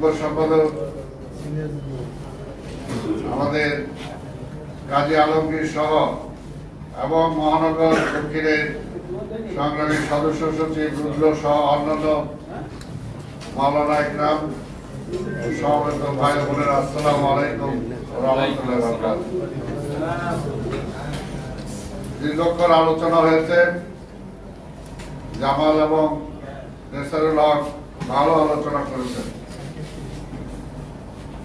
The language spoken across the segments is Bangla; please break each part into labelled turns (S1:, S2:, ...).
S1: যুগ্ম সম্পাদক, আমাদের কাজী আলমগীর সহ এবং মহানগর দক্ষিণের সংগ্রামী সদস্য সচিব রুদ্র সহ অন্যান্য মাওলানা ইকরাম সমবেত ভাই বোনের, আসসালামু আলাইকুম রহমতুল্লাহ দীর্ঘক্ষণ আলোচনা হয়েছে। জামাল এবং নেসারুল হক ভালো আলোচনা করেছেন।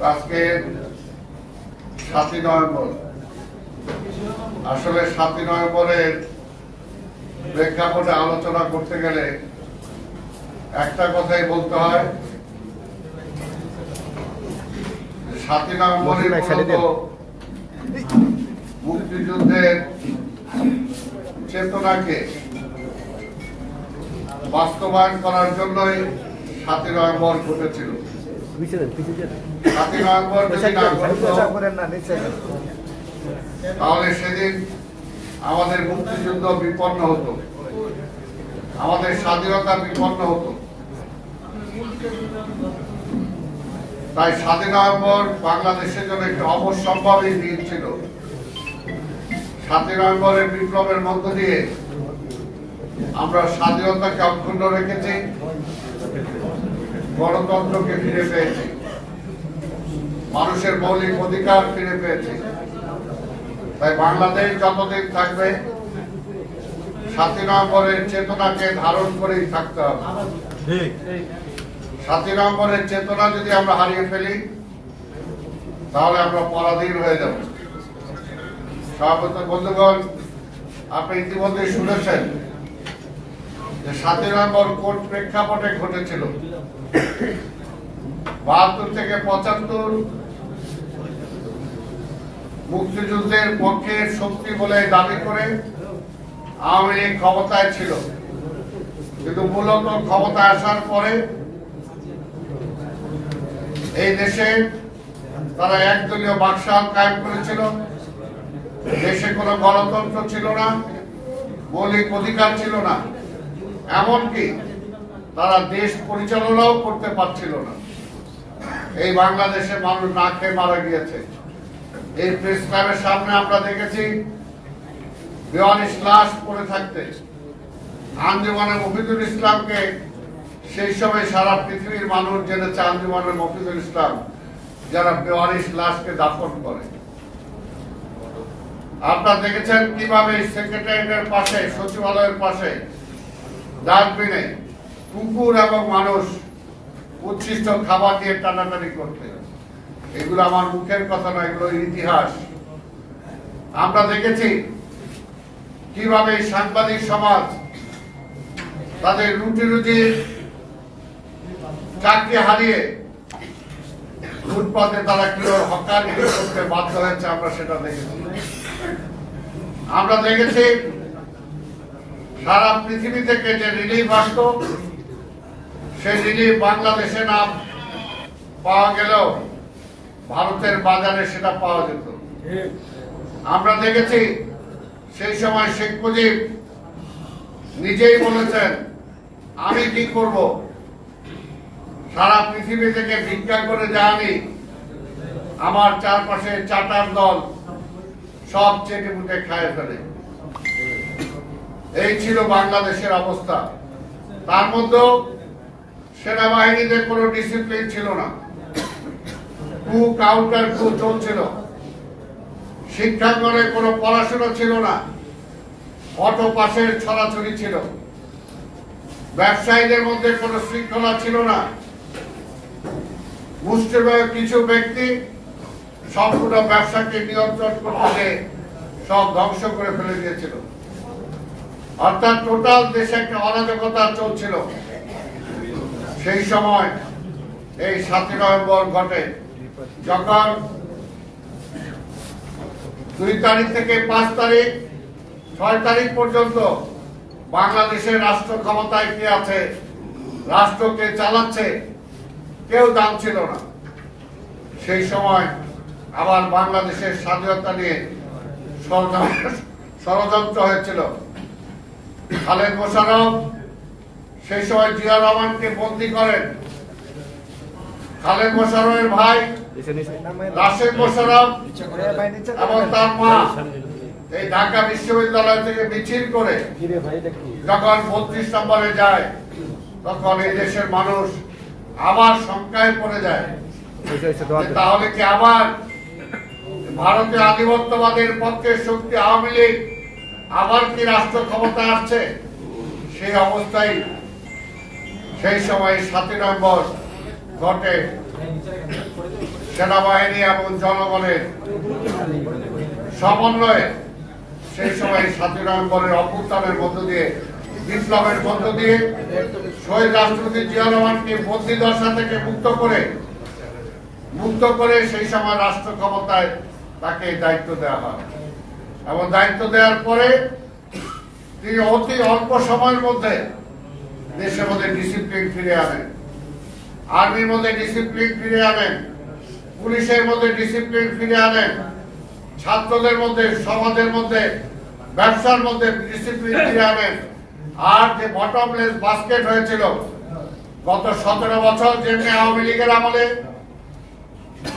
S1: আজকে সাতই নভেম্বর। আসলে সাতই নভেম্বরের প্রেক্ষাপটে আলোচনা করতে গেলে একটা কথাই বলতে হয় সাতই নভেম্বরের মুক্তিযুদ্ধের চেতনাকে বাস্তবায়ন করার জন্যই সাতই নভেম্বর ঘটেছিল। তাহলে সেদিন আমাদের মুক্তিযুদ্ধ বিপন্ন হতো। আমাদের স্বাধীনতা বিপন্ন হতো। তাই স্বাধীন নভেম্বর বাংলাদেশের জন্য একটি অবশ্যম্ভাবী দিন ছিল। সাতই নভেম্বরের বিপ্লবের মধ্য দিয়ে আমরা স্বাধীনতাকে অক্ষুণ্ণ রেখেছি। গণতন্ত্রকে ফিরে পেয়েছি। মানুষের মৌলিক অধিকার ফিরে পেয়েছি। তাই বাংলাদেশ যতদিন থাকবে সাতই নভেম্বরের চেতনাকে ধারণ করেই থাকতে হবে। সাতই নভেম্বরের চেতনা যদি আমরা হারিয়ে ফেলি তাহলে আমরা পরাধীন হয়ে যাব। সভাপতি বন্ধুগণ আপনি ইতিমধ্যে শুনেছেন যে সাতই নভেম্বর কোন প্রেক্ষাপটে ঘটেছিল? বাহাত্তর থেকে পঁচাত্তর। মুক্তিযুদ্ধের পক্ষে শক্তি বলে দাবি করে আওয়ামী লীগ ক্ষমতায় ছিল। কিন্তু মূলত ক্ষমতায় আসার পরে এই দেশে তারা একদলীয় বাকশাল কায়েম করেছিল। দেশে কোনো গণতন্ত্র ছিল না, মৌলিক অধিকার ছিল না। এমনকি তারা দেশ পরিচালনাও করতে পারছিল না। এই বাংলাদেশে মানুষ না খেয়ে মারা গিয়েছে। এই প্রেস ক্লাবের সামনে আমরা দেখেছি বেওয়ানিশ লাশ পড়ে থাকতে। আঞ্জুমানের মফিদুল ইসলামকে সেই সময় সারা পৃথিবীর মানুষ জেনেছে আঞ্জুমানের মফিদুল ইসলাম যারা বেওয়ানিশ লাশকে দাফন করে। আপনারা দেখেছেন কীভাবে সেক্রেটারিয়েটের পাশে, সচিবালয়ের পাশে ডাস্টবিনে কুকুর এবং মানুষ উচ্ছিষ্ট খাবার দিয়ে টানাটানি করতে। এগুলো আমার মুখের কথা নয়, এগুলো ইতিহাস। আমরা দেখেছি কীভাবে সাংবাদিক সমাজ তাদের রুটি রুটি চাকরি হারিয়ে ফুটপাতে তারা কীভাবে হকারগিরি করতে বাধ্য হয়েছে, আমরা সেটা দেখেছি। আমরা দেখেছি সারা পৃথিবী থেকে যে রিলিফ আসতো রিলিফ বাংলাদেশে নাম পাওয়া গেলেও ভারতের বাজারে সেটা পাওয়া যেত। আমরা দেখেছি সেই সময় শেখ মুজিব নিজেই বলেছেন, আমি কি করব? সারা পৃথিবী থেকে ভিক্ষা করে যায়নি। আমার চারপাশে চাটার দল সব চেটে মুটে খায় ফেলে। এই ছিল বাংলাদেশের অবস্থা। তার মধ্যেও সেনাবাহিনীতে কোনো ডিসিপ্লিন ছিল না। কু কাউন্টার কু চলছিল। শিক্ষাঙ্গনে কোনো পড়াশোনা ছিল না। অটো পাশের ছড়াছড়ি ছিল। ব্যবসায়ীদের মধ্যে কোনো শৃঙ্খলা ছিল না। মুষ্টিমেয় কিছু ব্যক্তি সম্পূর্ণ ব্যবসাকে নিয়ন্ত্রণ করতে সব ধ্বংস করে ফেলে দিয়েছিল। অর্থাৎ টোটাল দেশে একটা অরাজকতা চলছিল। সেই সময় এই সাতই নভেম্বর ঘটে। যখন দুই তারিখ থেকে পাঁচ তারিখ, ছয় তারিখ পর্যন্ত বাংলাদেশের রাষ্ট্র ক্ষমতায় কে আছে, রাষ্ট্রকে চালাচ্ছে, কেউ দাম ছিল না। সেই সময় আবার বাংলাদেশের স্বাধীনতা নিয়ে ষড়যন্ত্র হয়েছিল। খালেদ মোশারফ সেই সময় জিয়া রহমানকে বন্দি করেন। খালেদ মোশারফের ভাই, রাশেদ মোশারফ এবং তার মা এই ঢাকা বিশ্ববিদ্যালয় থেকে মিছিল করে যখন বত্রিশ নম্বরে যায়, তখন এই দেশের মানুষ আবার সংখ্যায় পড়ে যায় তাহলে কি আবার ভারতীয় আধিপত্যবাদের পক্ষে শক্তি আওয়ামী লীগ আবার কি রাষ্ট্র ক্ষমতা আসছে? সেই অবস্থায় সেই সময় সাতই নভেম্বর ঘটে সেনাবাহিনী এবং জনগণের সমন্বয়ে সেই সময় সাতই নভেম্বরের অভ্যুত্থানের মধ্য দিয়ে, বিপ্লবের মধ্য দিয়ে শহীদ রাষ্ট্রপতি জিয়া রহমানকে দশা থেকে মুক্ত করে মুক্ত করে সেই সময় রাষ্ট্র ক্ষমতায় তাকে দায়িত্ব দেওয়া হয়। এবং দায়িত্ব দেওয়ার পরে তিনি অতি অল্প সময়ের মধ্যে দেশের মধ্যে ডিসিপ্লিন ফিরে আনেন আর্মির মধ্যে ডিসিপ্লিন ফিরে আনেন পুলিশের মধ্যে ডিসিপ্লিন ফিরে আনেন ছাত্রদের মধ্যে, সমাজের মধ্যে, ব্যবসার মধ্যে ডিসিপ্লিন ফিরে আনেন আর যে বটমলেস বাস্কেট হয়েছিল, গত সতেরো বছর যেমনি আওয়ামী লীগের আমলে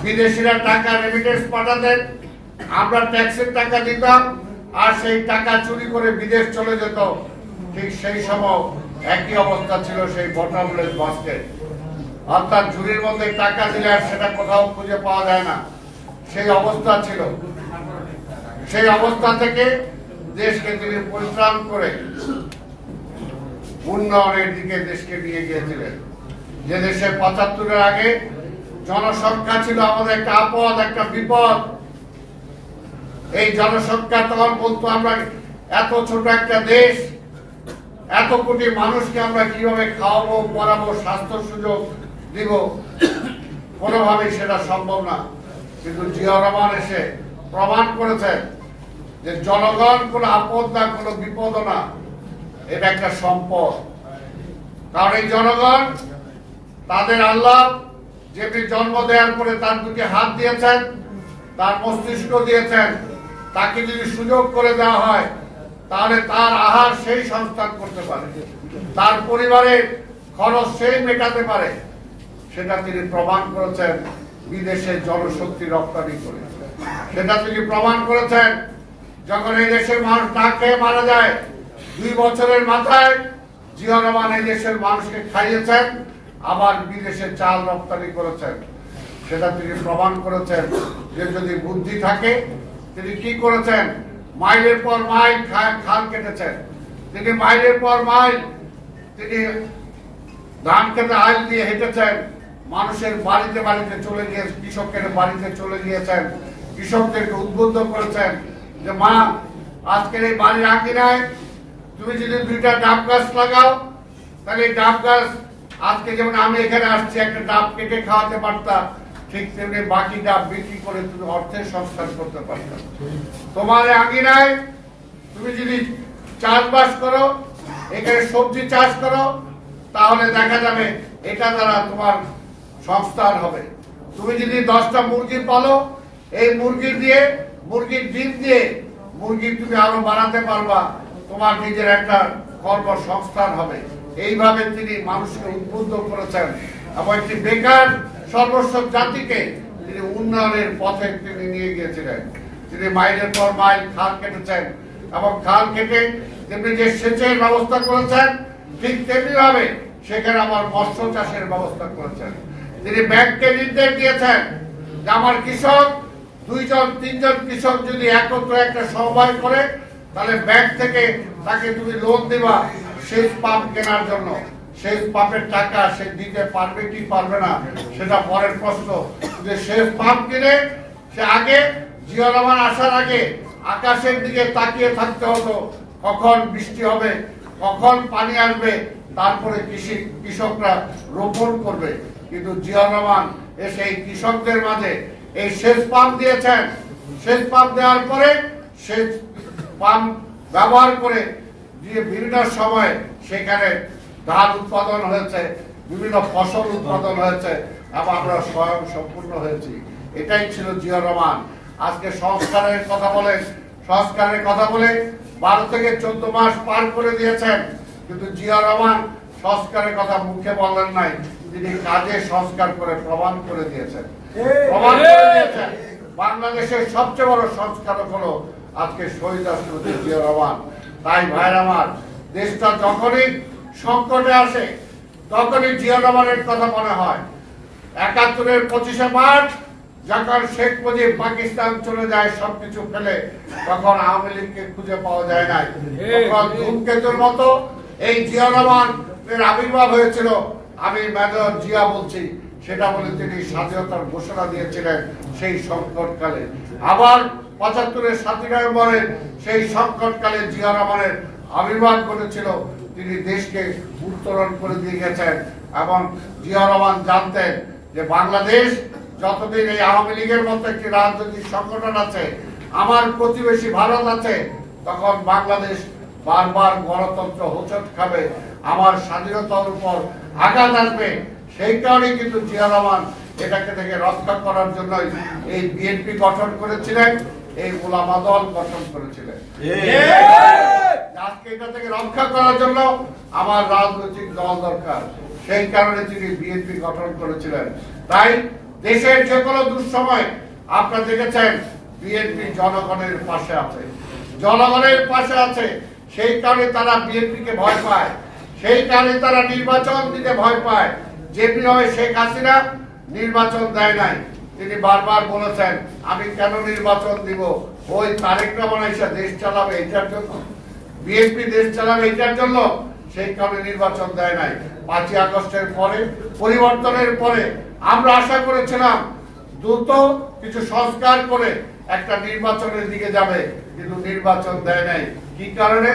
S1: বিদেশিরা টাকা রেমিটেন্স পাঠাতেন, আমরা ট্যাক্সের টাকা দিতাম, আর সেই টাকা চুরি করে বিদেশ চলে যেত। ঠিক সেই সময় একই অবস্থা ছিল সেই বটমলেস বাস্কেট অর্থাৎ ঝুড়ির মধ্যে টাকা দিলে আর সেটা কোথাও খুঁজে পাওয়া যায় না। সেই অবস্থা ছিল। সেই অবস্থা থেকে দেশকে তিনি পরিত্রাণ করে উন্নয়নের দিকে দেশকে নিয়ে গিয়েছিলেন। যে দেশে পঁচাত্তরের আগে জনসংখ্যা ছিল আমাদের একটা আপদ, একটা বিপদ। এই জনসংখ্যা তখন বলতো, আমরা এত ছোট একটা দেশ এত কোটি মানুষকে আমরা কীভাবে খাওয়াবো, পড়াবো স্বাস্থ্য সুযোগ দিব? কোনোভাবেই সেটা সম্ভব না। কিন্তু জিয়া রহমান এসে প্রমাণ করেছেন যে জনগণ কোনো আপদ না, কোনো বিপদ না। এটা একটা সম্পদ। কারণ এই জনগণ তাদের আল্লাহ যেটি জন্ম দেওয়ার পরে তার দুটি হাত দিয়েছেন, তার মস্তিষ্ক দিয়েছেন, তাকে যদি সুযোগ করে দেওয়া হয় তাহলে তার আহার সেই সংস্থান করতে পারে। তার পরিবারের খরচ সেই মেটাতে পারে। সেটা তিনি প্রমাণ করেছেন, বিদেশে জনশক্তি রপ্তানি করে। সেটা তিনি প্রমাণ করেছেন, যখন এই দেশের মানুষ না খেয়ে মারা যায়, দুই বছরের মাথায় জিয়া রহমান এই দেশের মানুষকে খাইয়েছেন, আবার বিদেশে চাল রপ্তানি করেছেন। সেটা তিনি প্রমাণ করেছেন যে যদি বুদ্ধি থাকে, তিনি কি করেছেন? মাইলের পর মাইল খাল কেটেছেন। তিনি মাইলের পর মাইল তিনি ধান খেতে আইল দিয়ে হেঁটেছেন। মানুষের বাড়িতে বাড়িতে চলে গিয়ে কৃষকের বাড়িতে চলে গিয়েছেন। কৃষকদেরকে উদ্বুদ্ধ করেছেন যে, মা, আজকের এই বাড়ির আঁকিনায় তুমি যদি দুইটা ডাব গাছ লাগাও, তাহলে এই ডাব গাছ আজকে যেমন আমি এখানে আসছি, একটা ডাব কেটে খাওয়াতে পারতাম। ঠিক তেমনি বাকি ডাব বিক্রি করে তুমি অর্থের সংস্থান করতে পারতাম তোমার আঙিনায় তুমি যদি চাষবাস করো, এখানে সবজি চাষ করো, তাহলে দেখা যাবে এটা দ্বারা তোমার সংস্থান হবে। তুমি যদি দশটা মুরগি পালো, এই মুরগি দিয়ে, মুরগির ডিম দিয়ে মুরগি তুমি আরও বাড়াতে পারবা, তোমার নিজের একটা কর্মসংস্থান হবে। এইভাবে তিনি মানুষকে উদ্বুদ্ধ করেছেন। এবং একটি বেকার সর্বস্ব জাতিকে তিনি উন্নয়নের পথে তিনি নিয়ে গিয়েছিলেন। তিনি মাইলের পর মাইল খাল কেটেছেন এবং খাল কেটে তেমনি যে সেচের ব্যবস্থা করেছেন, ঠিক তেমনি ভাবে সেখানে আমার মৎস্য চাষের ব্যবস্থা করেছেন। তিনি ব্যাংককে নির্দেশ দিয়েছেন যে আমার কৃষক, দুইজন, তিনজন কৃষক যদি একত্র একটা সমবায় করে, তাহলে ব্যাংক থেকে তাকে তুমি লোন দিবা, সেচ পাম্প কেনার জন্য। সেচ পাম্পের টাকা সে দিতে পারবে কি পারবে না, সেটা পরের প্রশ্ন। যে সেচ পাম্প কিনে, সে আগে জিয়া রহমান আসার আগে আকাশের দিকে তাকিয়ে থাকতে হতো। কখন বৃষ্টি হবে, কখন পানি আসবে, তারপরে কৃষি কৃষকরা রোপণ করবে। কিন্তু জিয়া রহমান এসে এই কৃষকদের মাঝে এই সেচ পাম্প দিয়েছেন। সেচ পাম্প দেওয়ার পরে সেচ পাম্প ব্যবহার করে দিয়ে বিভিন্ন সময় সেখানে ধান উৎপাদন হয়েছে, বিভিন্ন ফসল উৎপাদন হয়েছে, এবং আমরা স্বয়ং সম্পূর্ণ হয়েছি। এটাই ছিল জিয়া রহমান। আজকে সংস্কারের কথা বলে, সংস্কারের কথা বলে বারো থেকে চোদ্দ মাস পার করে দিয়েছেন, কিন্তু জিয়া রহমান সংস্কারের কথা মুখে বলেন নাই। তিনি কাজে সংস্কার করে প্রমাণ করে দিয়েছেন। দিয়েছেন। বাংলাদেশের সবচেয়ে বড় সংস্কারক হলো আজকে শহীদ রাষ্ট্রপতি জিয়া রহমান। তাই ভাইর আমার, দেশটা যখনই সংকটে আসে, তখনই জিয়া রহমানের কথা মনে হয়। একাত্তরের পঁচিশে মার্চ, যখন শেখ মুজিব পাকিস্তান চলে যায়, সবকিছু ফেলে, তখন আওয়ামী লীগকে খুঁজে পাওয়া যায় নাই। ধূমকেতুর মতো এই জিয়া রহমানের আবির্ভাব হয়েছিল। আমি মেজর জিয়া বলছি, সেটা বলে তিনি স্বাধীনতার ঘোষণা দিয়েছিলেন সেই সংকটকালে। আবার পঁচাত্তরের সাতই নভেম্বরে সেই সংকটকালে জিয়া রহমানের আবির্ভাব ঘটেছিল। তিনি দেশকে উত্তরণ করে দিয়ে গেছেন এবং জিয়া রহমান জানতেন যে বাংলাদেশ যতদিন এই আওয়ামী লীগের মতো একটি রাজনৈতিক সংগঠন আছে, আমার প্রতিবেশী ভারত আছে, তখন বাংলাদেশ বারবার গণতন্ত্র হোঁচট খাবে, আমার স্বাধীনতার উপর আঘাত আসবে। সেই কারণে কিন্তু জিয়া রহমান এটাকে থেকে রক্ষা করার জন্যই এই বিএনপি গঠন করেছিলেন। এই ওলামা দল গঠন করেছিলেন। আজকে এটা থেকে রক্ষা করার জন্য আমার রাজনৈতিক দল দরকার। সেই কারণে তিনি বিএনপি গঠন করেছিলেন। তাই দেশের যে কোনো দুঃসময় আপনারা দেখেছেন বিএনপি জনগণের পাশে আছে। জনগণের পাশে আছে। সেই কারণে তারা বিএনপি কে ভয় পায়। সেই কারণে তারা নির্বাচন দিতে ভয় পায়। হয় শেখ হাসিনা নির্বাচন দেয় নাই। তিনি বারবার বলেছেন, আমি কেন নির্বাচন দিব? ওই তারেক রহমান দেশ চালাবে এটার জন্য। বিএনপি দেশ চালাবে এটার জন্য। সেই কারণে নির্বাচন দেয় নাই। পাঁচই আগস্টের পরে, পরিবর্তনের পরে আমরা আশা করেছিলাম, দ্রুত কিছু সংস্কার করে একটা নির্বাচনের দিকে যাবে, কিন্তু নির্বাচন দেয় নাই। কি কারণে?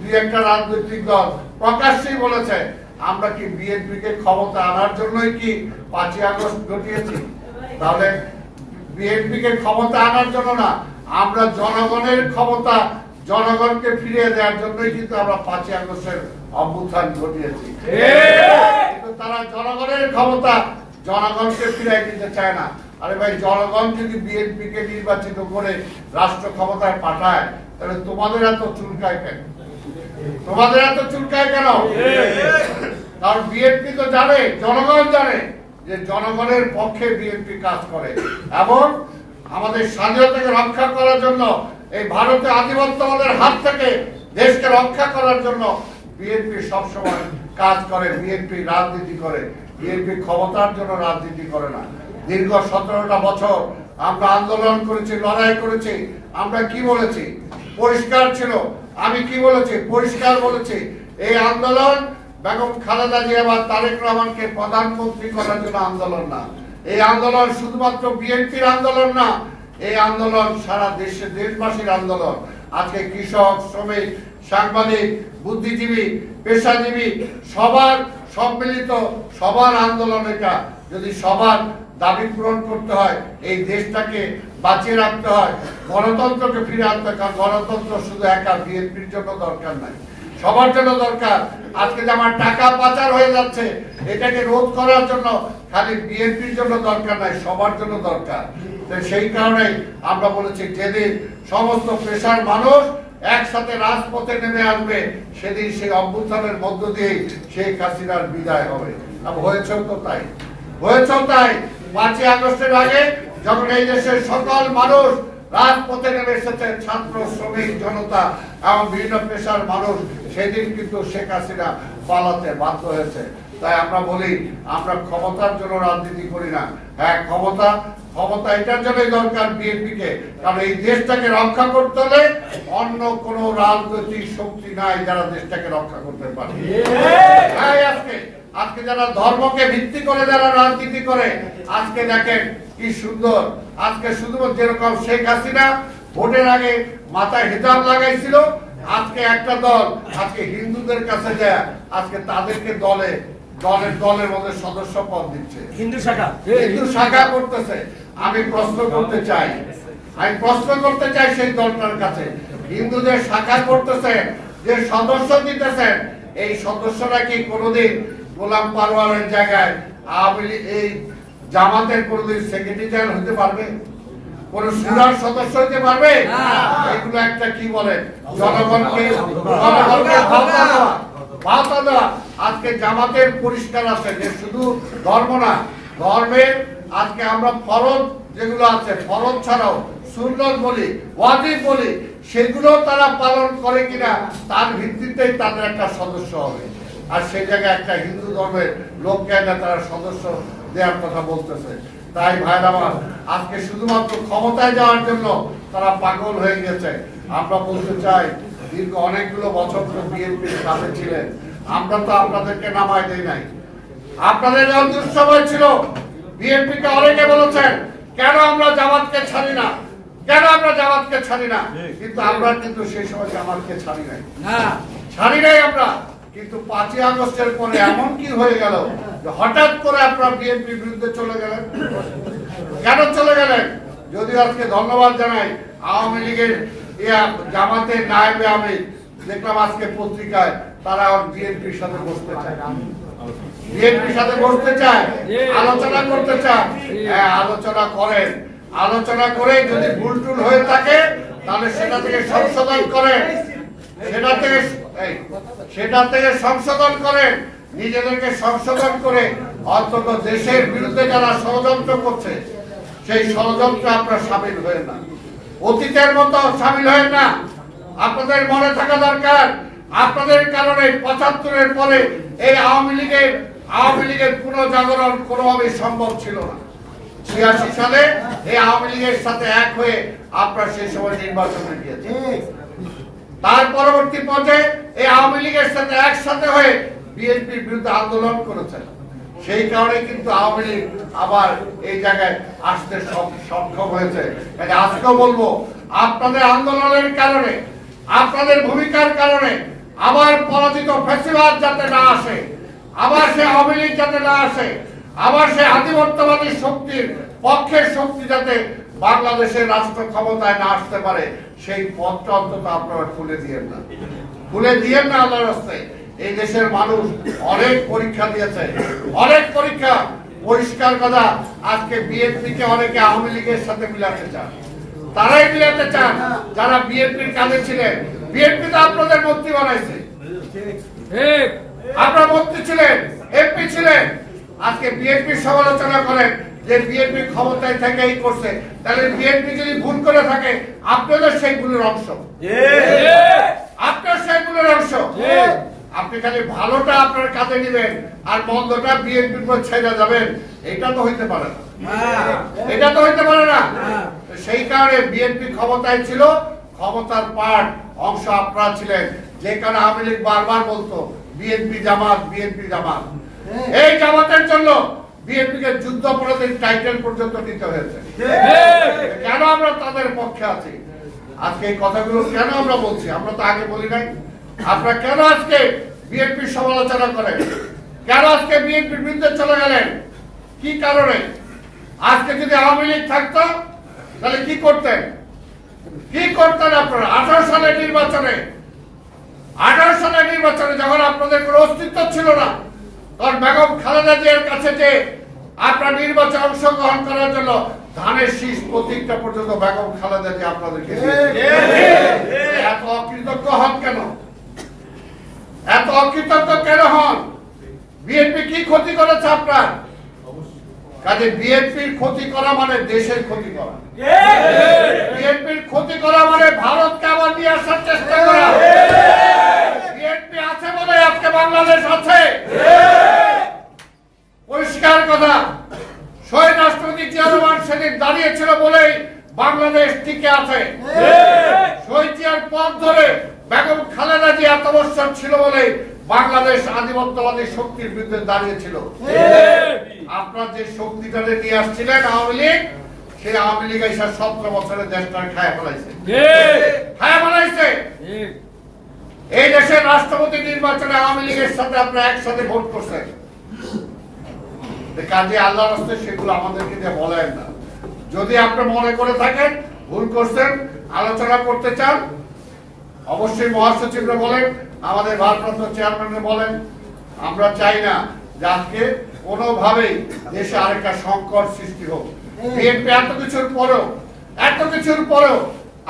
S1: দুই একটা রাজনৈতিক দল প্রকাশ্যেই বলেছে, আমরা কি বিএনপি কে ক্ষমতা আনার জন্যই কি পাঁচই আগস্ট ঘটিয়েছি? তাহলে বিএনপি কে ক্ষমতা আনার জন্য না আমরা জনগণের ক্ষমতা জনগণকে ফিরিয়ে দেওয়ার জন্যই কিন্তু আমরা পাঁচই আগস্টের অভ্যুত্থান ঘটিয়েছি। কিন্তু তারা জনগণের ক্ষমতা জনগণকে ফিরিয়ে দিতে চায় না। আরে ভাই জনগণ যদি বিএনপি কে নির্বাচিত করে রাষ্ট্র ক্ষমতায় পাঠায় তাহলে তোমাদের এত চুলকায় কেন? তোমাদের এত চুলকায় কেন? কারণ বিএনপি তো জানে জনগণ জানে। যে জনগণের পক্ষে বিএনপি কাজ করে এবং আমাদের স্বাধীনতাকে রক্ষা করার জন্য এই ভারতে আধিপত্যবাদের হাত থেকে দেশকে রক্ষা করার জন্য বিএনপি সবসময় কাজ করে, বিএনপি রাজনীতি করে। বিএনপি ক্ষমতার জন্য রাজনীতি করে না। দীর্ঘ সতেরোটা বছর আমরা আন্দোলন করেছি, লড়াই করেছি। আমরা কি বলেছি? পরিষ্কার ছিল। আমি কি বলেছি? পরিষ্কার বলেছি। এই আন্দোলন বেগম খালেদা জিয়া বা তারেক রহমানকে প্রধানমন্ত্রী করার জন্য আন্দোলন না। এই আন্দোলন শুধুমাত্র বিএনপির আন্দোলন না, এই আন্দোলন সারা দেশে দেশবাসীর আন্দোলন। আজকে কৃষক, শ্রমিক, সাংবাদিক, বুদ্ধিজীবী, পেশাজীবী, সবার সম্মিলিত সবার আন্দোলন এটা। যদি সবার দাবি পূরণ করতে হয়, এই দেশটাকে বাঁচিয়ে রাখতে হয়, গণতন্ত্রকে ফিরে আনতে কারণ গণতন্ত্র শুধু একা বিএনপির জন্য দরকার নাই। সবার জন্য দরকার। আজকে যে আমার টাকা পাচার হয়ে যাচ্ছে, এটাকে রোধ করার জন্য খালি বিএনপির জন্য দরকার নাই, সবার জন্য দরকার। সেই কারণেই আমরা বলেছি, যেদিন সমস্ত পেশার মানুষ একসাথে রাজপথে নেমে আসবে, সেদিন সেই অভ্যুত্থানের মধ্য দিয়েই শেখ হাসিনার বিদায় হবে। হয়েছেও তো তাই। হয়েছেও তাই। পাঁচই আগস্টের আগে যখন এই দেশের সকল মানুষ রাজপথে নেমে এসেছে ছাত্র, শ্রমিক, জনতা এবং বিভিন্ন পেশার মানুষ। সেদিন কিন্তু শেখ হাসিনা পালাতে বাধ্য হয়েছে। তাই আমরা বলি, আমরা ক্ষমতার জন্য রাজনীতি করি না। হ্যাঁ ক্ষমতা ক্ষমতা এটার জন্যই দরকার বিএনপি কে কারণ এই দেশটাকে রক্ষা করতে হলে অন্য কোন রাজনৈতিক শক্তি নাই যারা দেশটাকে রক্ষা করতে পারে। তাই আজকে আজকে যারা ধর্মকে ভিত্তি করে যারা রাজনীতি করে, আজকে দেখেন কি সুন্দর। আজকে শুধুমাত্র যেরকম শেখ হাসিনা ভোটের আগে মাথায় হিজাব লাগাইছিল আজকে একটা দল আজকে হিন্দুদের কাছে যায় আজকে তাদেরকে দলে দলের দলের মধ্যে সদস্য পদ দিচ্ছে।
S2: হিন্দু শাখা।
S1: হিন্দু শাখা করতেছে। আমি প্রশ্ন করতে চাই। আমি প্রশ্ন করতে চাই সেই দলটার কাছে। হিন্দুদের শাখা করতেছেন যে সদস্য দিতেছেন এই সদস্যরা কি কোনোদিন গোলাম পারওয়ারের জায়গায় আওয়ামী এই জামাতের কোনোদিন সেক্রেটারি হতে পারবে? কোন সুরার সদস্য হতে পারবে? এগুলো একটা কি বলে? জনগণকে জনগণকে ভাবনা দেওয়া আজকে জামাতের পরিষ্কার আছে যে শুধু ধর্ম না ধর্মের আজকে আমরা ফরজ যেগুলো আছে ফরজ ছাড়াও সুন্নত বলি ওয়াজিব বলি সেগুলো তারা পালন করে কিনা তার ভিত্তিতেই তাদের একটা সদস্য হবে। আর সেই জায়গায় একটা হিন্দু ধর্মের লোককে তারা সদস্য দেওয়ার কথা বলতেছে। তাই ভাইরা আমার আজকে শুধুমাত্র ক্ষমতায় যাওয়ার জন্য তারা পাগল হয়ে গেছে। আমরা বলতে চাই দীর্ঘ অনেকগুলো বছর তো বিএনপির সাথে ছিলেন। আমরা তো আপনাদেরকে নামায় দেই নাই। আপনাদের যখন দুঃসময় ছিল। বিএনপি কে অনেকে বলেছেন কেন আমরা জামাতকে ছাড়ি না? কেন আমরা জামাতকে ছাড়ি না? কিন্তু আমরা কিন্তু সেই সময় জামাতকে ছাড়ি নাই। ছাড়ি নাই আমরা। কিন্তু পাঁচই আগস্টের পরে এমন কি হয়ে গেল হঠাৎ করে আপনারা বিএনপির বিরুদ্ধে চলে গেলেন? কেন চলে গেলেন? যদিও আজকে ধন্যবাদ জানাই আওয়ামী লীগের জামাতের নায়েবে আমি দেখলাম আজকে পত্রিকায় তারা বিএনপির সাথে বসতে চায়। বিএনপির সাথে বসতে চায়, আলোচনা করতে চায়। হ্যাঁ আলোচনা করেন। আলোচনা করে যদি ভুল টুল হয়ে থাকে, তাহলে সেটা থেকে সংশোধন করেন। সেটা থেকে সেটা থেকে সংশোধন করেন। নিজেদেরকে সংশোধন করে অন্তত দেশের বিরুদ্ধে যারা ষড়যন্ত্র করছে, সেই ষড়যন্ত্রে আপনারা সামিল হয়ে না। অতীতের মতো সামিল হয়ে না। আপনাদের মনে থাকা দরকার। আপনাদের কারণে পঁচাত্তরের পরে এই আওয়ামী লীগের আওয়ামী লীগের পুনর্জাগরণ কোনোভাবেই সম্ভব ছিল না। ছিয়াশি সালে এই আওয়ামী লীগের সাথে এক হয়ে আপনারা সেই সময় নির্বাচনে গিয়েছেন। তার পরবর্তী পর্যায়ে এই আওয়ামী লীগের সাথে একসাথে হয়ে বিএনপির বিরুদ্ধে আন্দোলন করেছেন সেই কারণে কিন্তু আওয়ামী লীগ আবার এই জায়গায় আসতে সক্ষম হয়েছে। কাজে আজকেও বলব, আপনাদের আন্দোলনের কারণে, আপনাদের ভূমিকার কারণে আবার পরাজিত ফেসিবাদ যাতে না আসে, আবার সে আওয়ামী লীগ যাতে না আসে, আবার সে আধিপত্যবাদী শক্তির পক্ষের শক্তি যাতে বাংলাদেশের রাষ্ট্র ক্ষমতায় না আসতে পারে সেই পথটা অন্তত আপনারা খুলে দিয়েন না। খুলে দিয়েন না আল্লাহর রাস্তায়। এই দেশের মানুষ অনেক পরীক্ষা দিয়েছে। অনেক পরীক্ষা। পরিষ্কার কথা আজকে বিএনপি কে অনেকে আওয়ামী লীগের সাথে মিলাতে চান। তারাই মিলাতে চান যারা বিএনপির কাজে ছিলেন। বিএনপি তো আপনাদের মন্ত্রী বানাইছে। আপনার মন্ত্রী ছিলেন এমপি ছিলেন। আজকে বিএনপির সমালোচনা করেন যে বিএনপি ক্ষমতায় থেকে এই করছে তাহলে বিএনপি যদি ভুল করে থাকে আপনাদের সেই ভুলের অংশ। আপনার সেই ভুলের অংশ। আপনি খালি ভালোটা আপনার কাজে নেবেন আর মন্দটা বিএনপির উপর ছেড়ে যাবেন এটা তো হইতে পারে না। এটা তো হইতে পারে না। সেই কারণে বিএনপি ক্ষমতায় ছিল ক্ষমতার পার্ট অংশ আপনারা ছিলেন। যে কারণে আওয়ামী লীগ বারবার বলতো বিএনপি জামাত বিএনপি জামাত। এই জামাতের জন্য বিএনপি কে যুদ্ধ অপরাধীর টাইটেল পর্যন্ত দিতে হয়েছে। কেন আমরা তাদের পক্ষে আছি? আজকে এই কথাগুলো কেন আমরা বলছি? আমরা তো আগে বলি নাই। আপনারা কেন আজকে বিএনপির সমালোচনা করেন? কেন আজকে বিএনপির বিরুদ্ধে চলে গেলেন? কি কারণে? আজকে যদি আওয়ামী লীগ থাকতো তাহলে কি করতেন? কি করতেন আপনারা? আঠারো সালের নির্বাচনে আঠারো সালের নির্বাচনে যখন আপনাদের কোনো অস্তিত্ব ছিল না তখন বেগম খালেদা জিয়ার কাছে যে আপনার নির্বাচনে অংশগ্রহণ করার জন্য ধানের শীষ প্রতীকটা পর্যন্ত বেগম খালেদা জিয়া আপনাদেরকে এত অকৃতজ্ঞ হন কেন? এত অকৃতজ্ঞ কেন হন? বিএনপি কি ক্ষতি করেছে আপনার? কাজে বিএনপির ক্ষতি করা মানে দেশের ক্ষতি করা। বিএনপির ক্ষতি করা মানে ভারতকে আবার নিয়ে আসার চেষ্টা করা। বিএনপি আছে বলে আজকে বাংলাদেশ আছে। পরিষ্কার কথা শহীদ রাষ্ট্রপতি জিয়া রহমান সেদিন দাঁড়িয়েছিল বলেই বাংলাদেশ টিকে আছে। শহীদ জিয়ার পথ ধরে বেগম খালেদা জিয়া এত বছর ছিল বলেই বাংলাদেশ আধিপত্যবাদী শক্তির বিরুদ্ধে দাঁড়িয়েছিল আপনার যে শক্তিটাকে নিয়ে আসছিলেন আওয়ামী লীগ সেই আওয়ামী লীগ এসে সতেরো বছরের দেশটা খায় ফেলাইছে। খায় ফেলাইছে। এই দেশের রাষ্ট্রপতি নির্বাচনে আওয়ামী লীগের সাথে আপনারা একসাথে ভোট করছেন। কাজে আল্লাহ রাস্তায় সেগুলো আমাদেরকে দিয়ে বলেন না। যদি আপনি মনে করে থাকেন ভুল করছেন আলোচনা করতে চান অবশ্যই মহাসচিবরা বলেন আমাদের ভারপ্রাপ্ত চেয়ারম্যানরা বলেন আমরা চাই না যে আজকে কোনোভাবেই দেশে আরেকটা সংকট সৃষ্টি হোক। বিএনপি এত কিছুর পরেও এত কিছুর পরেও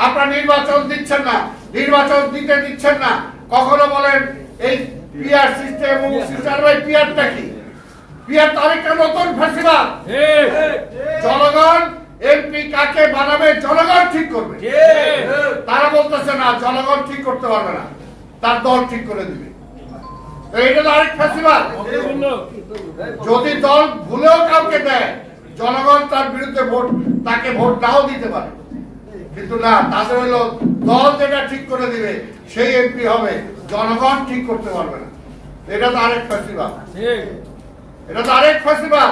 S1: আপনারা নির্বাচন দিচ্ছেন না নির্বাচন দিতে দিচ্ছেন না। কখনো বলেন এই পিয়ার সিস্টেম এবং সিস্টার ভাই পিয়ারটা কি? পিয়ার তো আরেকটা নতুন ফেস্টিভাল জনগণ এমপি কাকে বানাবে জনগণ ঠিক করবে। তারা বলতেছে না জনগণ ঠিক করতে পারবে না। তার দল ঠিক করে দিবে। এটা আরেক ফেস্টিভাল যদি দল ভুলেও কাউকে দেয়, জনগণ তার বিরুদ্ধে ভোট, তাকে ভোট নাও দিতে পারে। কিন্তু না, তাদের হলো দল যেটা ঠিক করে দিবে, সেই এমপি হবে। জনগণ ঠিক করতে পারবে না। এটা তো আরেক ফেস্টিভাল এটা তো আরেক ফেস্টিভাল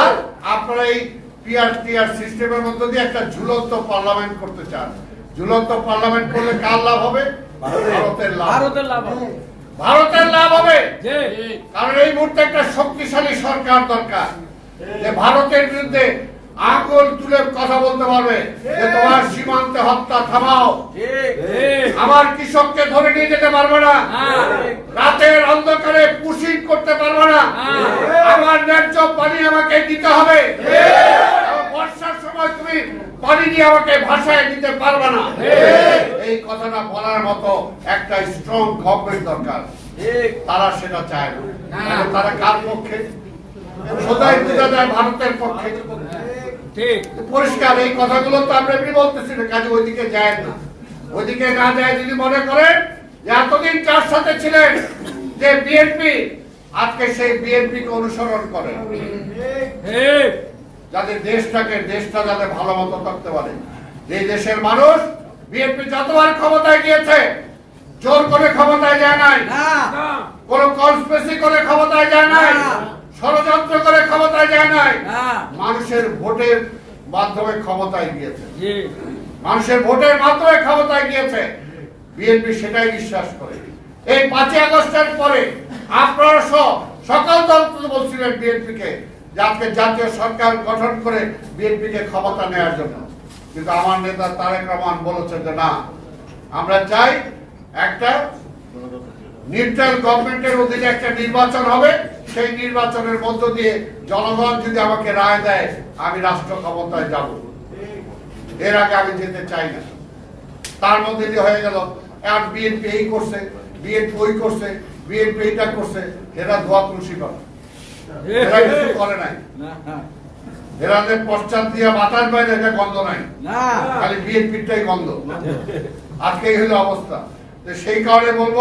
S1: আর আপনারা এই পিআর টিআর সিস্টেমের মধ্য দিয়ে একটা ঝুলন্ত পার্লামেন্ট করতে চান। ঝুলন্ত পার্লামেন্ট করলে কার লাভ হবে? ভারতের। লাভ
S2: ভারতের লাভ হবে।
S1: ভারতের লাভ হবে? কারণ এই মুহূর্তে একটা শক্তিশালী সরকার দরকার। যে ভারতের বিরুদ্ধে আঙ্গুল তুলে কথা বলতে পারবে। যে তোমার সীমান্তে হত্যা থামাও। আমার কৃষককে ধরে নিয়ে যেতে পারবে না।
S2: হ্যাঁ।
S1: রাতের অন্ধকারে পুশিং করতে পারবে না।
S2: হ্যাঁ।
S1: আমার ন্যায্য পানি আমাকে দিতে হবে। বর্ষার সময় তুমি পানি দিয়ে আমাকে ভাষায় দিতে পারবে না। এই কথাটা বলার মতো একটা স্ট্রং গভর্নমেন্ট দরকার। তারা সেটা চায় না। তাহলে তারা কার পক্ষে? সদাই বোঝা যায় ভারতের পক্ষে।
S2: ঠিক।
S1: পরিষ্কার এই কথাগুলো তো আমরা এমনি বলতেছি না কাজে ওইদিকে যায় না। ওইদিকে না যায় যদি মনে করেন যে এতদিন যার সাথে ছিলেন যে বিএনপি আজকে সেই বিএনপি কে অনুসরণ করে
S2: ঠিক।
S1: যাদের দেশটাকে দেশটা যাতে ভালো মতো থাকতে পারে। যে দেশের মানুষ বিএনপি যতবার ক্ষমতায় গিয়েছে জোর করে ক্ষমতায় যায় নাই
S2: না।
S1: কোন কনস্পেসি করে ক্ষমতায় যায় নাই। ষড়যন্ত্র করে ক্ষমতায় যায় নাই
S2: না।
S1: মানুষের ভোটের মাধ্যমে ক্ষমতায় গিয়েছে। মানুষের ভোটের মাধ্যমে ক্ষমতায় গিয়েছে। বিএনপি সেটাই বিশ্বাস করে। এই পাঁচই আগস্টের পরে আপনারা সহ সকল দল বলছিলেন বিএনপি কে যে আজকে জাতীয় সরকার গঠন করে বিএনপি কে ক্ষমতা নেওয়ার জন্য। কিন্তু আমার নেতা তারেক রহমান বলেছেন যে না, আমরা চাই একটা নিউট্রাল গভর্নমেন্টের অধীনে একটা নির্বাচন হবে, সেই নির্বাচনের মধ্য দিয়ে জনগণ যদি আমাকে রায় দেয়, আমি রাষ্ট্র ক্ষমতায় যাব। এর আগে আমি যেতে চাই না। তার মধ্যে দিয়ে হয়ে গেল, আর বিএনপি এই করছে, বিএনপি ওই করছে, বিএনপি এইটা করছে, এরা ধোয়া তুলসী পাবে এরা কিছু করে নাই
S2: না
S1: এরা যে পশ্চাৎ দিয়ে বাতাস বাইরে এটা গন্ধ নাই।
S2: না।
S1: খালি বিএনপিটাই গন্ধ। আজকে এই হলো অবস্থা। সেই কারণে বলব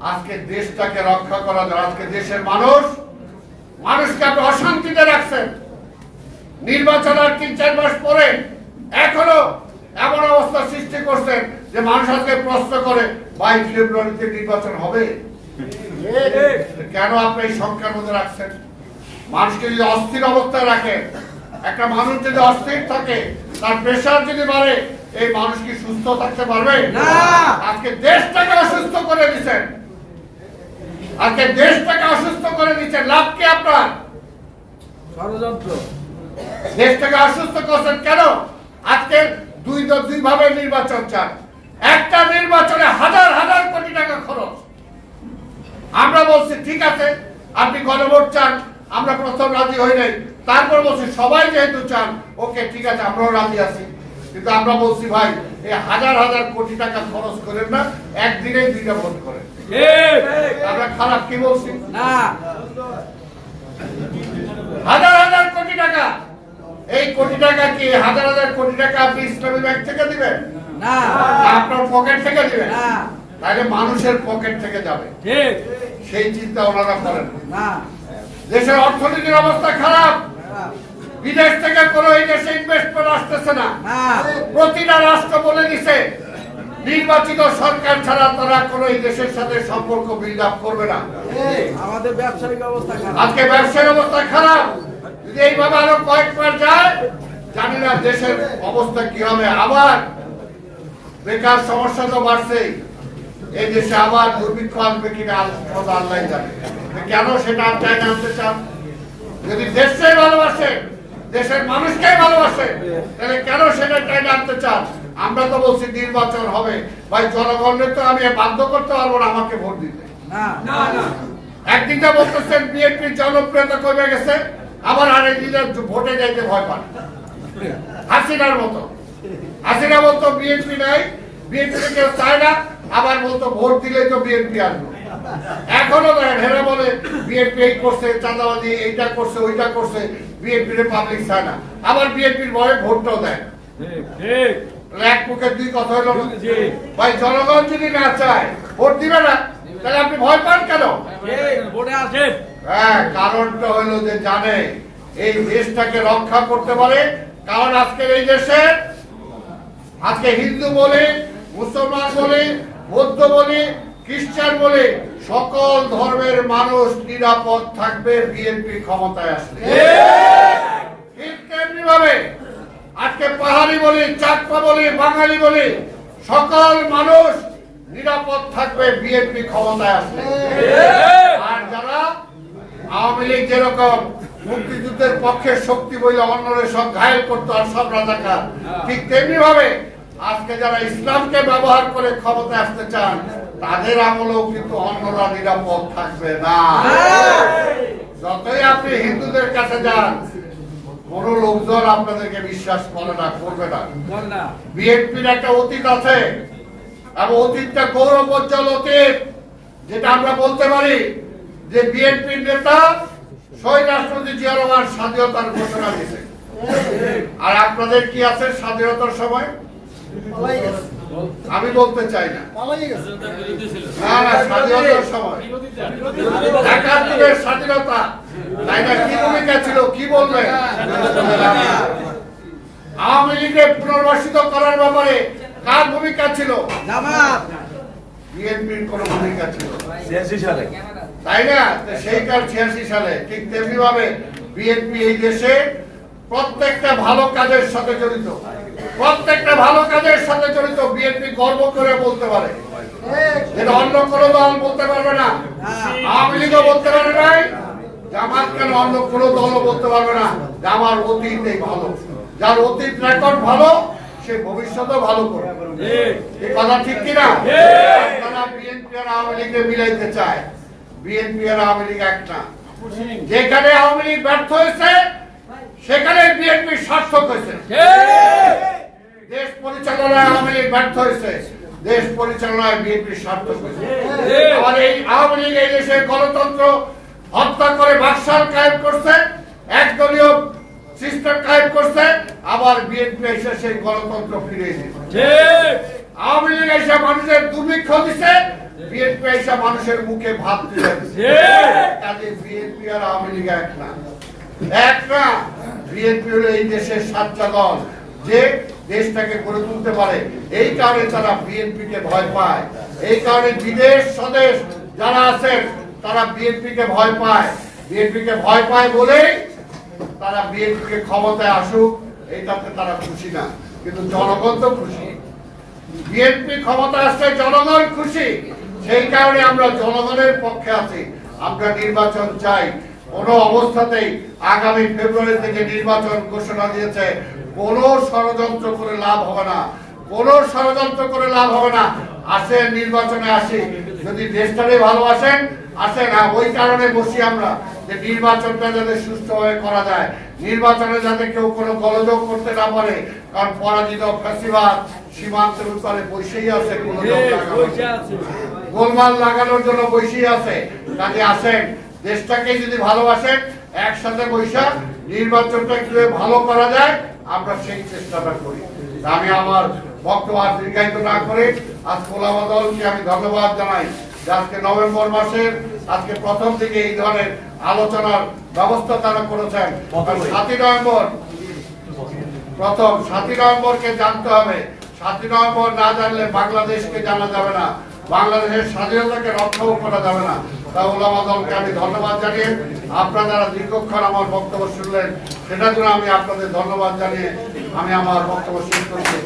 S1: আজকে দেশটাকে রক্ষা করা যায়। আজকে দেশের মানুষ মানুষকে আপনি অশান্তিতে রাখছেন। নির্বাচন আর তিন চার মাস পরে এখনও এমন অবস্থা সৃষ্টি করছেন যে মানুষ আজকে প্রশ্ন করে বাইশ ফেব্রুয়ারিতে নির্বাচন হবে? কেন আপনি এই সংখ্যার মধ্যে রাখছেন? মানুষকে যদি অস্থির অবস্থায় রাখেন একটা মানুষ যদি অস্থির থাকে তার প্রেশার যদি বাড়ে এই মানুষ কি সুস্থ থাকতে পারবে?
S2: না।
S1: আজকে দেশটাকে অসুস্থ করে দিচ্ছেন। আজকে দেশটাকে অসুস্থ করে দিচ্ছেন। লাভ কি আপনার?
S2: ষড়যন্ত্র।
S1: দেশটাকে অসুস্থ করছেন কেন? আজকে দুই দুই ভাবে নির্বাচন চান। একটা নির্বাচনে হাজার হাজার কোটি টাকা খরচ। আমরা বলছি ঠিক আছে আপনি গণভোট চান। আমরা প্রথম রাজি হই নাই। তারপর বলছি সবাই যেহেতু চান ওকে ঠিক আছে আমরাও রাজি আছি। কিন্তু আমরা বলছি ভাই এই হাজার হাজার কোটি টাকা খরচ করেন না একদিনেই দুইটা ভোট করেন। আমরা খারাপ কি বলছি?
S2: না।
S1: হাজার হাজার কোটি টাকা। এই কোটি টাকা কি হাজার হাজার কোটি টাকা আপনি ইসলামী ব্যাংক থেকে দিবেন?
S2: না
S1: আপনার পকেট থেকে দিবেন?
S2: না।
S1: তাহলে মানুষের পকেট থেকে যাবে।
S2: ঠিক।
S1: সেই চিন্তা ওনারা করেন। না। দেশের অর্থনীতির অবস্থা খারাপ। বিদেশ থেকে কোনো এই দেশে ইনভেস্টমেন্ট আসতেছে না।
S2: না
S1: প্রতিটা রাষ্ট্র বলে দিছে নির্বাচিত সরকার ছাড়া তারা কোনো এই দেশের সাথে সম্পর্ক বিল্ড আপ করবে না।
S2: আমাদের ব্যবসায়িক অবস্থা খারাপ।
S1: আজকে ব্যবসার অবস্থা খারাপ। যদি এইভাবে আরও কয়েকবার যায় জানি না দেশের অবস্থা কি হবে আবার বেকার সমস্যা তো বাড়ছেই। এই দেশে আবার দুর্ভিক্ষ আসবে কিনা আল্লাহ আল্লাহ জানে। কেন সেটা আর চাই জানতে চান? যদি দেশটাই ভালোবাসে দেশের মানুষকেই ভালোবাসে তাহলে কেন সেটা চাই জানতে চান? আমরা তো বলছি নির্বাচন হবে। ভাই জনগণের তো আমি বাধ্য করতে পারব না আমাকে ভোট দিতে।
S2: না না না।
S1: একদিনটা বলতেছেন বিএনপির জনপ্রিয়তা কমে গেছে আবার আরেকদিন ভোটে যাইতে ভয় পান। হাসিনার মতো। হাসিনা বলতো বিএনপি নাই বিএনপি কেউ চায় না, আবার বলতো ভোট দিলেই তো বিএনপি আসবে। এখনও দেখেন হেরা বলে, বিএনপি এই করছে চাঁদাবাদি এইটা করছে, ওইটা করছে, বিএনপির পাবলিক চায় না। আবার বিএনপির ভয়ে ভোটটাও দেয় এক মুখে দুই কথা হলো ভাই, জনগণ যদি না চায়, ভোট দিবে না, তাহলে আপনি ভয় পান কেন? হ্যাঁ কারণটা হলো যে জানে, এই দেশটাকে রক্ষা করতে পারে, কারণ আজকের এই দেশে, আজকে হিন্দু বলে মুসলমান বলে, বৌদ্ধ বলে, খ্রিস্টান বলে, সকল ধর্মের মানুষ নিরাপদ থাকবে বিএনপি ক্ষমতায় আসলে। ঠিক তেমনি ভাবে আজকে পাহাড়ি বলি চাকপা বলি, বাঙালি বলি, সকল মানুষ নিরাপদ থাকবে বিএনপি ক্ষমতায় আসলে। আর যারা আওয়ামী লীগ যেরকম মুক্তিযুদ্ধের পক্ষে শক্তি বইলে অন্যরা সব ঘায়ল করতো আর সব রাজাকার, ঠিক তেমনি ভাবে আজকে যারা ইসলামকে ব্যবহার করে ক্ষমতা আসতে চান তাদের আমলেও কিন্তু অন্যরা নিরাপদ থাকবে না। যতই আপনি হিন্দুদের কাছে যান কোন লোকজন আপনাদেরকে বিশ্বাস করে না করবে না। বিএনপির একটা অতীত আছে এবং অতীতটা গৌরবোজ্জ্বল অতীত যেটা আমরা বলতে পারি যে বিএনপির নেতা শহীদ রাষ্ট্রপতি জিয়া রহমান স্বাধীনতার ঘোষণা দিয়েছে। আর আপনাদের কি আছে স্বাধীনতার সময়? আমি বলতে চাই না। না না স্বাধীনতার সময়। একাত্তরের স্বাধীনতা। তাই না কি ভূমিকা ছিল? কি বলবেন আওয়ামী লীগের পুনর্বাসিত করার ব্যাপারে কার ভূমিকা ছিল? বিএনপির কোন ভূমিকা ছিল?
S3: ছিয়াশি সালে।
S1: তাই না? সেই কাল ছিয়াশি সালে। ঠিক তেমনি ভাবে বিএনপি এই দেশে প্রত্যেকটা ভালো কাজের সাথে জড়িত। প্রত্যেকটা ভালো কাজের সাথে জড়িত বিএনপি গর্ব করে বলতে পারে। যেটা অন্য কোনো দল বলতে পারবে না। আওয়ামী লীগও বলতে পারবে না। জামাত কেন অন্য কোনো দলও বলতে পারবে না? যে আমার অতীত এই ভালো। যার অতীত রেকর্ড ভালো, সে ভবিষ্যতেও ভালো করবে। এই কথা ঠিক কিনা। আপনারা বিএনপি আর আওয়ামী লীগকে মিলাইতে চায়। বিএনপি আর আওয়ামী লীগ এক না। যেখানে আওয়ামী লীগ ব্যর্থ হয়েছে সেখানে বিএনপি সার্থক হয়েছে। দেশ পরিচালনায় আওয়ামী লীগ ব্যর্থ হয়েছে। দেশ পরিচালনায় বিএনপি সার্থক হয়েছে।
S2: ঠিক।
S1: আবার এই আওয়ামী লীগ এই দেশে গণতন্ত্র হত্যা করে বাকশাল কায়েম করছে একদলীয় সিস্টেম কায়েম করছে আবার বিএনপি এসে সেই গণতন্ত্র ফিরিয়ে দিয়েছে।
S2: ঠিক
S1: আওয়ামী লীগ এসে মানুষের দুর্ভিক্ষ দিছে বিএনপি এসে মানুষের মুখে ভাত তুলে কাজে বিএনপি আর আওয়ামী লীগ এক না। এক না বিএনপি হলো এই দেশের সাতটা দল। যে দেশটাকে গড়ে তুলতে পারে, এই কারণে তারা বিএনপি কে ভয় পায়। এই কারণে বিদেশ স্বদেশ যারা আছেন, তারা বিএনপি কে ভয় পায়। বিএনপি কে ভয় পায় বলেই তারা বিএনপি কে ক্ষমতায় আসুক, এইটাতে তারা খুশি না। কিন্তু জনগণ তো খুশি। বিএনপি ক্ষমতা আসছে জনগণ খুশি। সেই কারণে আমরা জনগণের পক্ষে আছি। আমরা নির্বাচন চাই। কোন অবস্থাতেই আগামী ফেব্রুয়ারি থেকে নির্বাচন ঘোষণা দিয়েছে কোন ষড়যন্ত্র করে লাভ হবে না। কোন ষড়যন্ত্র করে লাভ হবে না। আসেন নির্বাচনে আসি। যদি দেশটাকে ভালোবাসেন আসেন। ওই কারণে বসি আমরা যে নির্বাচনটা যাতে সুস্থভাবে করা যায়। নির্বাচনে যাতে কেউ কোনো গোলযোগ করতে না পারে। কারণ পরাজিত ফ্যাসিবাদ সীমান্তের উত্তরে বসেই। আছে গোলমাল লাগানোর জন্য বসেই আছে। কাজে আসেন। দেশটাকে যদি ভালোবাসেন একসাথে বৈশাখ নির্বাচনটা কীভাবে ভালো করা যায়। আমরা সেই চেষ্টাটা করি। আমি আমার বক্তব্য আর দীর্ঘায়িত না করে আজ কোলাবা দলকে আমি ধন্যবাদ জানাই যে আজকে নভেম্বর মাসের আজকে প্রথম থেকে এই ধরনের আলোচনার ব্যবস্থা তারা করেছেন। সাতই নভেম্বর প্রথম সাতই নভেম্বরকে জানতে হবে। সাতই নভেম্বর না জানলে বাংলাদেশকে জানা যাবে না। বাংলাদেশের স্বাধীনতাকে রক্ষাও করা যাবে না। ধন্যবাদ জানিয়ে আপনারা দীর্ঘক্ষণ আমার বক্তব্য শুনলেন, সেটার জন্য আমি আপনাদের ধন্যবাদ জানিয়ে আমি আমার বক্তব্য শেষ করছি।